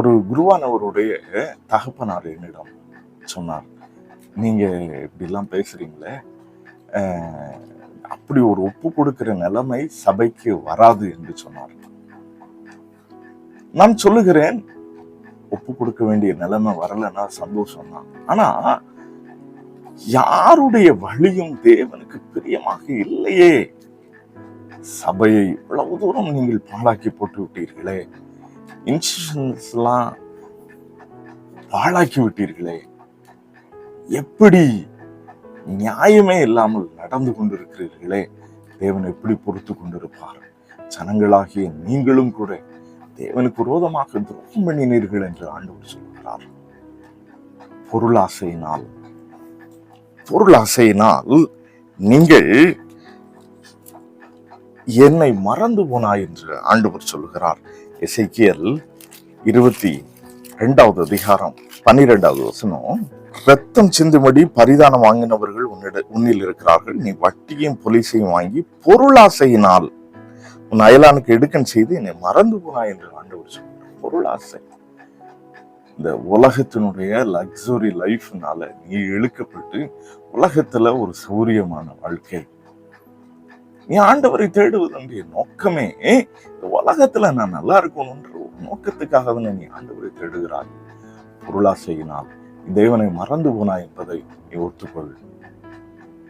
ஒரு குருவானவருடைய தகப்பனார் என்னிடம் சொன்னார். நீங்கள் இப்படிலாம் பேசுறீங்களே அப்படி ஒரு ஒப்பு கொடுக்கிற நிலைமை சபைக்கு வராது என்று சொன்னார். நான் சொல்லுகிறேன் ஒப்பு கொடுக்க வேண்டிய நிலைமை வரலன்னா சந்தோஷம் தான் ஆனா யாருடைய வழியும் தேவனுக்கு பிரியமாக இல்லையே. சபையை இவ்வளவு தூரம் நீங்கள் பாழாக்கி போட்டு விட்டீர்களே. இன்ஸ்டியூஷன்ஸ்லாம் பாழாக்கி விட்டீர்களே. எப்படி நியாயமே இல்லாமல் நடந்து கொண்டிருக்கிறீர்களே? தேவன் எப்படி பொறுத்து கொண்டிருப்பார்? ஜனங்களாகிய நீங்களும் கூட தேவனுக்கு விரோதமாக துரோகம் பண்ணினீர்கள் என்று ஆண்டவர் சொல்கிறார் பொருளாசையினால் பொருளாசையினால் நீங்கள் என்னை மறந்து போனாய் என்று ஆண்டவர் சொல்லுகிறார். இசைக்கியல் இருபத்தி ரெண்டாவது அதிகாரம் பன்னிரெண்டாவது வசனம் ரத்தம் சிந்தும்படி பரிதானம் வாங்கினவர்கள் உன்னிட உன்னில் இருக்கிறார்கள். நீ வட்டியும் பொலிசையும் வாங்கி பொருளாசையினால் உன் அயலானுக்கு எடுக்கன் செய்து என்னை மறந்து போனாய் என்று ஆண்டவர் சொல்கிறார் பொருளாசை. இந்த உலகத்தினுடைய லக்ஸுரி லைஃப்னால நீ இழுக்கப்பட்டு உலகத்துல ஒரு சௌரியமான வாழ்க்கை நீ ஆண்டவரை தேடுவதனுடைய நோக்கமே. இந்த உலகத்துல நான் நல்லா இருக்கணும்ன்ற ஒரு நோக்கத்துக்காக நீ ஆண்டவரை தேடுகிறாய். பொருளாசையினால். தேவனை மறந்து போனாய் என்பதை நீ ஒத்துக்கொள்.